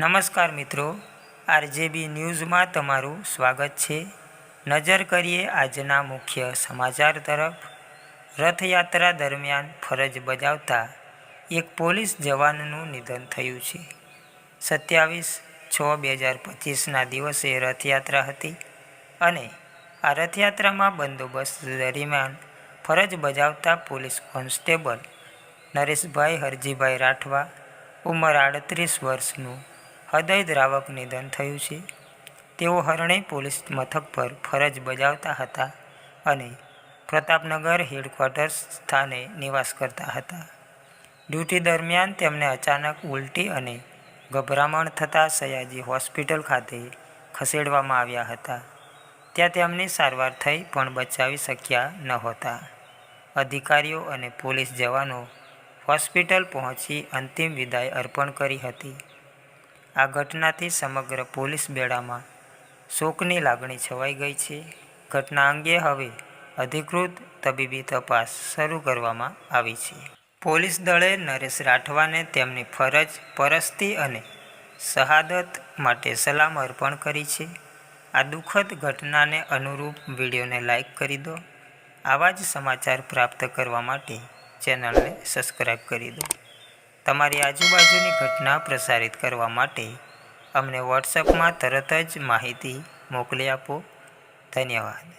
નમસ્કાર મિત્રો, આરજેબી ન્યૂઝમાં તમારું સ્વાગત છે. નજર કરીએ આજના મુખ્ય સમાચાર તરફ. રથયાત્રા દરમિયાન ફરજ બજાવતા એક પોલીસ જવાનનું નિધન થયું છે. સત્યાવીસ છ બે હજાર પચીસના દિવસે રથયાત્રા હતી અને આ રથયાત્રામાં બંદોબસ્ત દરમિયાન ફરજ બજાવતા પોલીસ કોન્સ્ટેબલ નરેશભાઈ હરજીભાઈ રાઠવા ઉંમર આડત્રીસ વર્ષનું હૃદયદ્રાવક નિધન થયું છે. તેઓ હરણી પોલીસ મથક પર ફરજ બજાવતા હતા અને પ્રતાપનગર હેડક્વાર્ટર્સ સ્થાને નિવાસ કરતા હતા. ડ્યુટી દરમિયાન તેમને અચાનક ઉલટી અને ગભરામણ થતાં સયાજી હોસ્પિટલ ખાતે ખસેડવામાં આવ્યા હતા. ત્યાં તેમની સારવાર થઈ પણ બચાવી શક્યા નહોતા અધિકારીઓ અને પોલીસ જવાનો હોસ્પિટલ પહોંચી અંતિમ વિદાય અર્પણ કરી હતી. આ ઘટનાથી સમગ્ર પોલીસ બેડામાં શોકની લાગણી છવાઈ ગઈ છે. ઘટના અંગે હવે અધિકૃત તબીબી તપાસ શરૂ કરવામાં આવી છે. પોલીસ દળે નરેશ રાઠવાને તેમની ફરજ, પરસ્તી અને શહાદત માટે સલામ અર્પણ કરી છે. આ દુઃખદ ઘટનાને અનુરૂપ વિડીયોને લાઇક કરી દો. આવા જ સમાચાર પ્રાપ્ત કરવા માટે ચેનલને સબસ્ક્રાઈબ કરી દો. તમારી આજુબાજુની ઘટના પ્રસારિત કરવા માટે અમને વોટ્સઅપમાં તરત જ માહિતી મોકલી આપો. ધન્યવાદ.